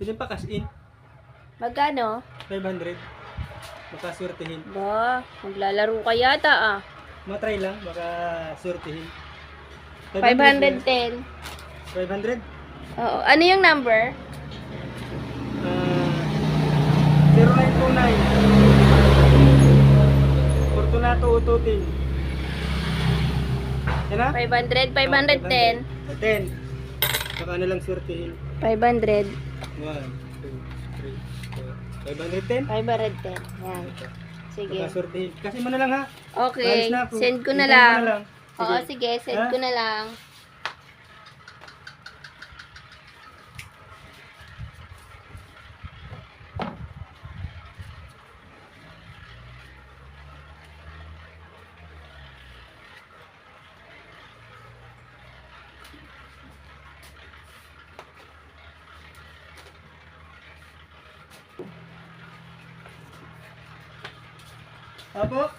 Pwede pa cash in. Magkano? 500. Baka swertihin. Ba, maglalaro ka yata ah. Matry lang, baka swertihin. 510. 500? Oo. Ano yung number? Ah, 0929. Fortunato Ututin. Yan na? 500, 510. 10. Baka ano lang swertihin. 500. 1, 2, 3, 4. 510? 510. Yan. Sige. Kasi mo na lang ha. Okay. Send ko na lang. mo na lang. Oo, Sige. sige. Send Ha? ko na lang. Apo,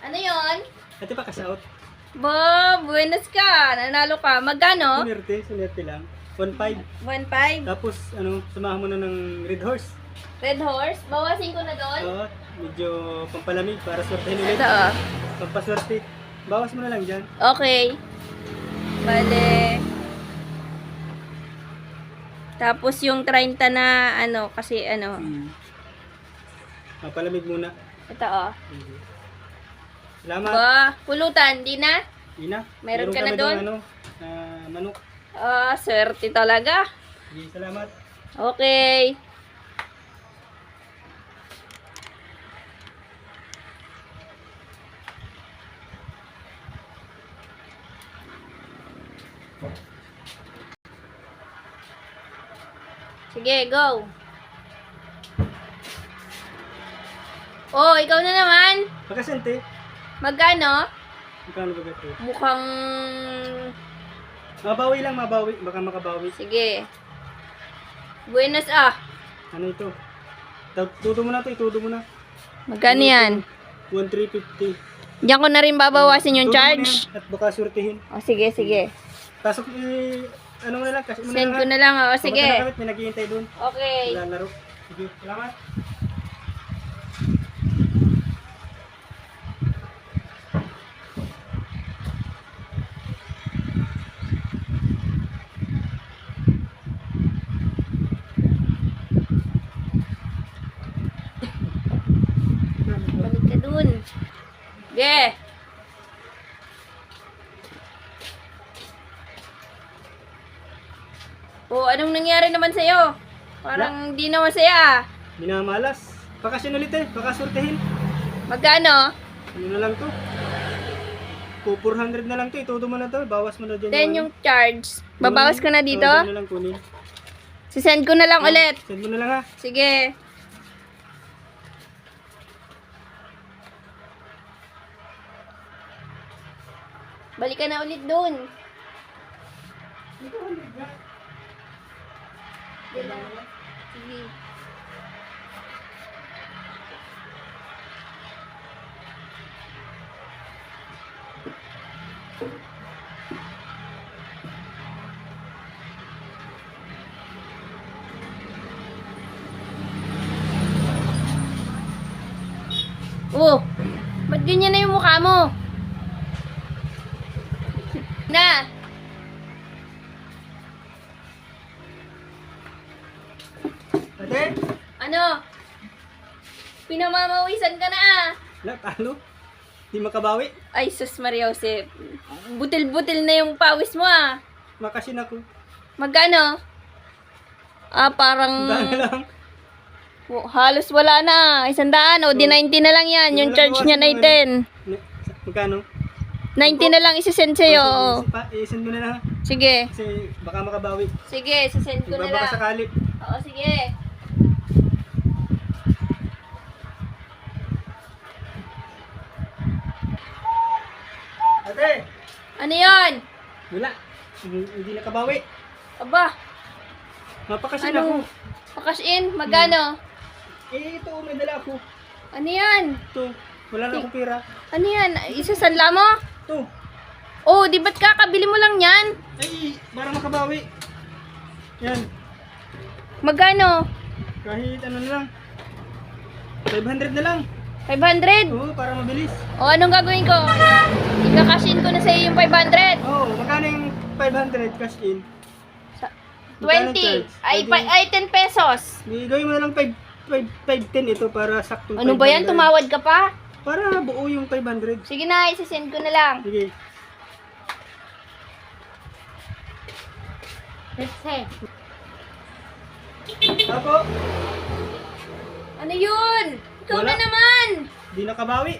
Ano yon? ito pa cash-out. Ba, buenas ka. Nanalo ka. Magkano? Sunerte, sunerte lang. 1.5. 1.5. Tapos, ano, samahan mo na ng Red Horse. Red horse. Bawasin ko na doon. Oo, medyo pampalamig para swertehin ulit. Ito oh. Pampaswerte. Bawas mo na lang dyan. Okay. Bale. Tapos yung 30 na ano, kasi ano, Hmm. Pampalamig muna. Ito oh. Salamat. Ba, pulutan, di na? Ina. Meron ka na doon? Ano, ah, manok. Ah, swerte talaga. Sige, salamat. Okay. Sige, go. Oh, ikaw na naman. Pagkasente, Magkano? magkano ba ito? Mukhang... Mabawi lang, mabawi. Baka makabawi. Sige. Buenas ah. Ano ito? Tudo mo na ito, itudo mo na. Magkano yan? 1,350. Diyan ko na rin babawasin yung Tudo charge. yan At baka swertihin. O, sige, sige. Pasok, eh, ano na lang, kasi mo na Send lang. ko na lang. O, sige. Na kami, may naghihintay doon. Okay. Lalaro. Sige, salamat. Sige. O, anong nangyari naman sa'yo? Parang di na masaya ah. Minamalas. Bakasyon ulit eh, baka swertihin. Magkano? Ano na lang to? 400 na lang to, itudo mo na to, bawas mo na dyan. Then yung charge. Babawas ko na dito? Oo, dyan na lang kunin. Sisend ko na lang ulit. Send mo na lang ha. Sige. Balik ka na ulit lang. Sige. Oh, ba't ganyan na yung mukha mo? Na! Ate, Ano? Pinamamawisan ka na ah. wala, talo. Di makabawi. Ay, sus Maria Jose. Butil-butil na yung pawis mo ah. Makasin ako. Magkano? Ah, parang Dahil lang. oh, halos wala na. Isang daan o di 90 na lang yan. Yung charge niya na bawasan 10. Ne- Magkano? 90 na lang isisend sa'yo. Pa- I-send mo na lang. Sige. Kasi baka makabawi. Sige, sisend ko na Iba baka lang. sakali. Oo, sige. Ate, Ano yon? wala. Hindi, hindi nakabawi. Aba, Mapakasin Ano? ako. pakas in. Magkano? Eh, ito, may dala ako. Ano yan? Ito, wala na akong pera. Ano yan? Isasanla mo? Ito, Oh, di ba't kakabili mo lang yan? ay, para makabawi. Yan. Magkano? Kahit ano na lang. 500 na lang. 500? Oo, para mabilis. O anong gagawin ko? Ikakashin ko na sa iyo yung 500. Oo, magkano yung 500 cash in? Sa- Magkano 20. charge? Ay, Pwede- pa- ay 10 pesos. Gawin mo na lang 5, 5, 510 ito para saktong Ano ba yan? 500. Tumawad ka pa? Para buo yung 500. Sige na, isasend ko na lang. Sige. Ako, Ano yun? Ikaw Wala. na naman. di nakabawi.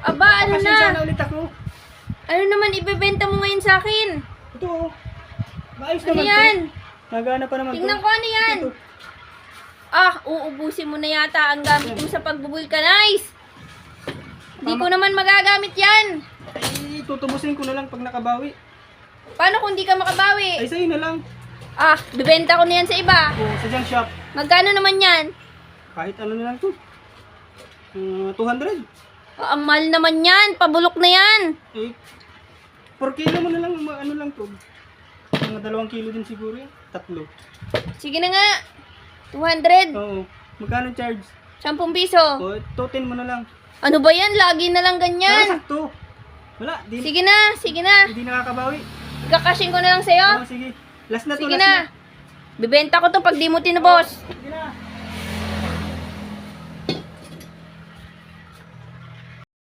Aba, ano Kasi na? sana ulit ako. Ano naman ibebenta mo ngayon sa akin? Ito oh. Maayos Ano naman yan? to. Nagana pa naman Tingnan to. ko ano yan. Ito. Ah, uubusin mo na yata ang gamit mo sa pagbubulkanize. Hindi ko naman magagamit yan. Ay, tutubusin ko na lang pag nakabawi. Paano kung di ka Ay, makabawi? sa'yo na lang. Ah, bibenta ko na yan sa iba. Oh, sa junk shop. Magkano naman yan? Kahit ano na lang to. Uh, 200. Ah, ang mahal naman yan. Pabulok na yan. Eh, 4 kilo mo na lang, ano lang to. Mga dalawang kilo din siguro yan. Tatlo. Sige na nga. 200. Oo. Magkano charge? 10 piso. O, totin mo na lang. Ano ba yan? Lagi na lang Para ganyan. sakto. Wala, di, Sige na, sige na. hindi nakakabawi. Ikakashin ko na lang sa'yo. Oo, sige. Last na to, Sige last na. na. Bibenta ko to pag di mo tinubos.